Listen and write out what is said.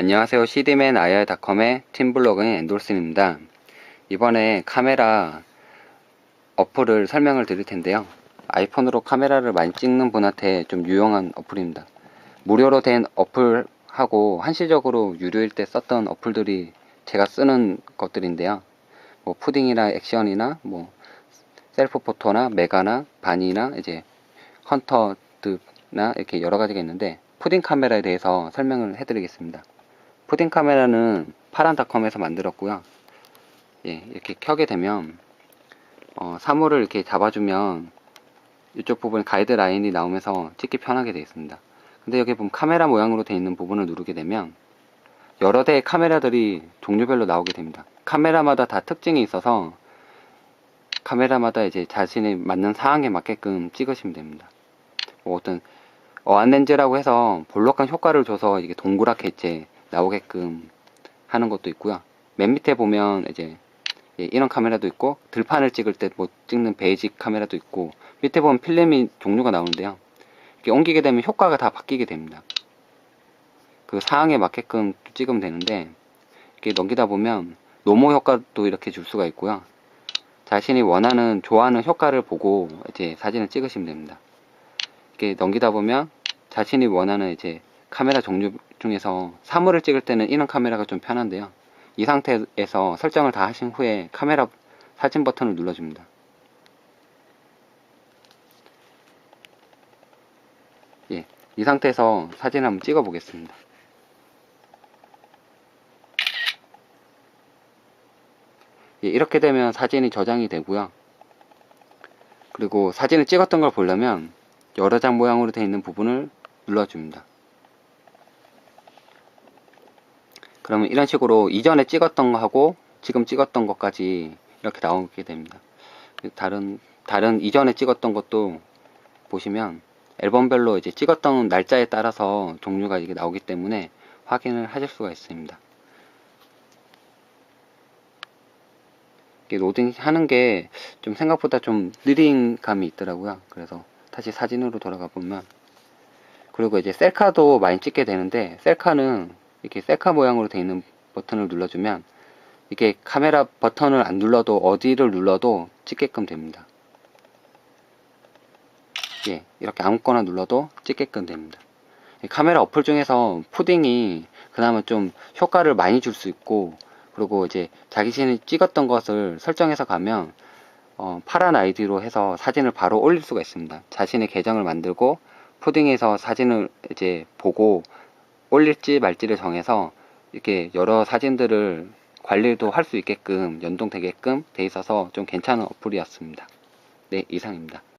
안녕하세요. CD맨 IR닷컴의 팀블로그인 엔돌슨입니다. 이번에 카메라 어플을 설명을 드릴 텐데요. 아이폰으로 카메라를 많이 찍는 분한테 좀 유용한 어플입니다. 무료로 된 어플하고 한시적으로 유료일 때 썼던 어플들이 제가 쓰는 것들인데요. 뭐 푸딩이나 액션이나 뭐 셀프 포토나 메가나 바니나 이제 헌터 드나 이렇게 여러 가지가 있는데 푸딩 카메라에 대해서 설명을 해드리겠습니다. 푸딩 카메라는 파란닷컴에서 만들었고요. 예, 이렇게 켜게 되면 어, 사물을 이렇게 잡아주면 이쪽 부분 가이드 라인이 나오면서 찍기 편하게 되어 있습니다. 근데 여기 보면 카메라 모양으로 되어 있는 부분을 누르게 되면 여러 대의 카메라들이 종류별로 나오게 됩니다. 카메라마다 다 특징이 있어서 카메라마다 이제 자신이 맞는 상황에 맞게끔 찍으시면 됩니다. 뭐 어떤 어안 렌즈라고 해서 볼록한 효과를 줘서 이게 동그랗게 이제 나오게끔 하는 것도 있고요. 맨 밑에 보면 이제 예, 이런 카메라도 있고 들판을 찍을 때 뭐 찍는 베이직 카메라도 있고 밑에 보면 필름이 종류가 나오는데요. 이렇게 옮기게 되면 효과가 다 바뀌게 됩니다. 그 상황에 맞게끔 찍으면 되는데 이렇게 넘기다 보면 노모 효과도 이렇게 줄 수가 있고요. 자신이 원하는 좋아하는 효과를 보고 이제 사진을 찍으시면 됩니다. 이렇게 넘기다 보면 자신이 원하는 이제 카메라 종류 중에서 사물을 찍을 때는 이런 카메라가 좀 편한데요. 이 상태에서 설정을 다 하신 후에 카메라 사진 버튼을 눌러줍니다. 예, 이 상태에서 사진 한번 찍어 보겠습니다. 예, 이렇게 되면 사진이 저장이 되고요. 그리고 사진을 찍었던 걸 보려면 여러 장 모양으로 되어 있는 부분을 눌러줍니다. 그러면 이런 식으로 이전에 찍었던 거하고 지금 찍었던 것까지 이렇게 나오게 됩니다. 다른 다른 이전에 찍었던 것도 보시면 앨범별로 이제 찍었던 날짜에 따라서 종류가 이게 나오기 때문에 확인을 하실 수가 있습니다. 로딩 하는 게 좀 생각보다 좀 느린 감이 있더라고요. 그래서 다시 사진으로 돌아가 보면 그리고 이제 셀카도 많이 찍게 되는데 셀카는 이렇게 셀카 모양으로 되어 있는 버튼을 눌러주면 이게 카메라 버튼을 안 눌러도 어디를 눌러도 찍게끔 됩니다. 예, 이렇게 아무거나 눌러도 찍게끔 됩니다. 카메라 어플 중에서 푸딩이 그나마 좀 효과를 많이 줄 수 있고 그리고 이제 자기 신이 찍었던 것을 설정해서 가면 어, 파란 아이디로 해서 사진을 바로 올릴 수가 있습니다. 자신의 계정을 만들고 푸딩에서 사진을 이제 보고 올릴지 말지를 정해서 이렇게 여러 사진들을 관리도 할 수 있게끔 연동되게끔 돼 있어서 좀 괜찮은 어플이었습니다. 네, 이상입니다.